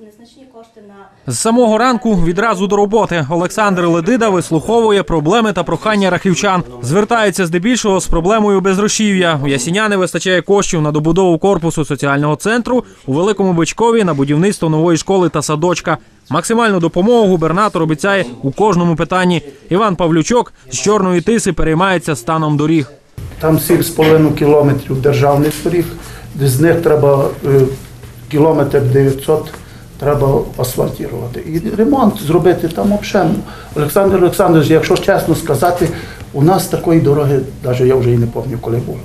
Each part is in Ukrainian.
незначні кошти на З самого ранку відразу до роботи Олександр Ледида вислуховує проблеми та прохання рахівчан. Звертається здебільшого з проблемою безгрошів'я. У Ясіня не вистачає коштів на добудову корпусу соціального центру у Великому Бичкові на будівництво нової школи та садочка. Максимальну допомогу губернатор обіцяє у кожному питанні. Іван Павлючок з чорної тиси переймається станом доріг. Там 7,5 кілометрів державних доріг, з них треба е, кілометр 900 треба асфальтувати. І ремонт зробити там взагалі. Олександр Олександрович, якщо чесно сказати, у нас такої дороги, навіть я вже і не пам'ятаю, коли була.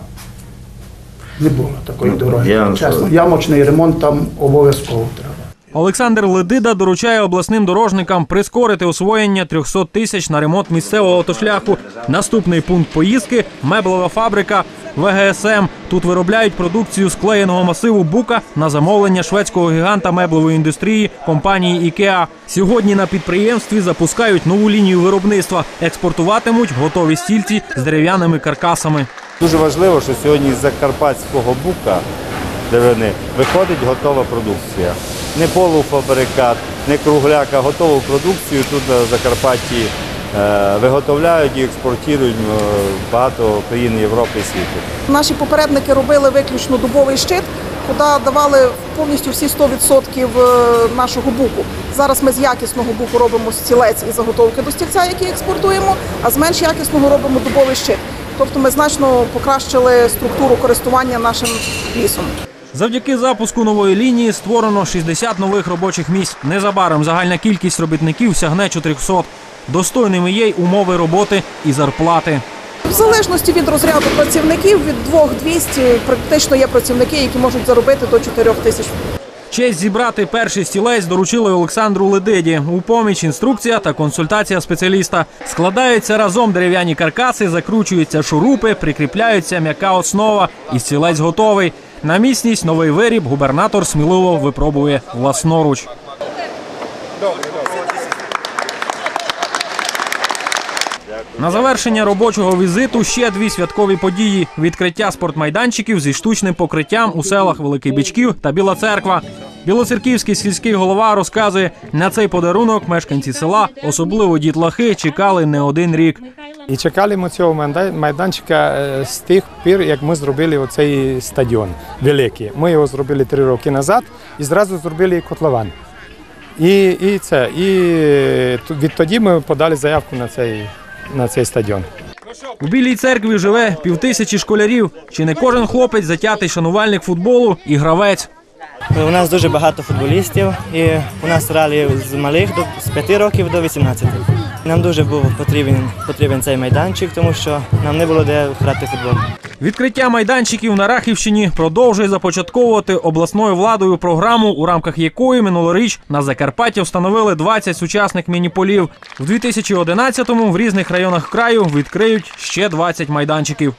Не було такої дороги. я- Чесно, ямочний ремонт там обов'язково треба. Олександр Ледида доручає обласним дорожникам прискорити освоєння 300 тисяч на ремонт місцевого автошляху. Наступний пункт поїздки меблева фабрика ВГСМ. Тут виробляють продукцію склеєного масиву бука на замовлення шведського гіганта меблевої індустрії компанії Ікеа. Сьогодні на підприємстві запускають нову лінію виробництва. Експортуватимуть готові стільці з дерев'яними каркасами. Дуже важливо, що сьогодні з закарпатського бука деревини виходить готова продукція. Не полуфабрикат, не кругляк, а готову продукцію тут на Закарпатті е, виготовляють і експортують е, багато країн Європи і світу. Наші попередники робили виключно дубовий щит, куди давали повністю всі 100% нашого буку. Зараз ми з якісного буку робимо стілець і заготовки до стільця, які експортуємо, а з менш якісного робимо дубовий щит. Тобто ми значно покращили структуру користування нашим лісом. Завдяки запуску нової лінії створено 60 нових робочих місць. Незабаром загальна кількість робітників сягне 400. Достойними є й умови роботи і зарплати. В залежності від розряду працівників від 2-200 практично є працівники, які можуть заробити до 4 тисяч. Честь зібрати перший стілець доручили Олександру Ледиді. У поміч інструкція та консультація спеціаліста. Складаються разом дерев'яні каркаси, закручуються шурупи, прикріпляються м'яка основа, і стілець готовий. На міцність новий виріб губернатор сміливо випробує власноруч. На завершення робочого візиту ще дві святкові події: відкриття спортмайданчиків зі штучним покриттям у селах Великий Бичків та Біла Церква. Білоцерківський сільський голова розказує, на цей подарунок мешканці села, особливо дітлахи, чекали не один рік. І чекали ми цього майданчика е, з тих пір, як ми зробили оцей стадіон великий. Ми його зробили три роки назад і зразу зробили котлован. І, і це. І відтоді ми подали заявку на цей, на цей стадіон. У білій церкві живе півтисячі школярів. Чи не кожен хлопець затятий шанувальник футболу і гравець? У нас дуже багато футболістів, і у нас грали з малих до з 5 років до 18. Нам дуже був потрібен, потрібен цей майданчик, тому що нам не було де грати футбол. Відкриття майданчиків на Рахівщині продовжує започатковувати обласною владою програму, у рамках якої минулоріч на Закарпатті встановили 20 сучасних мініполів. В 2011-му в різних районах краю відкриють ще 20 майданчиків.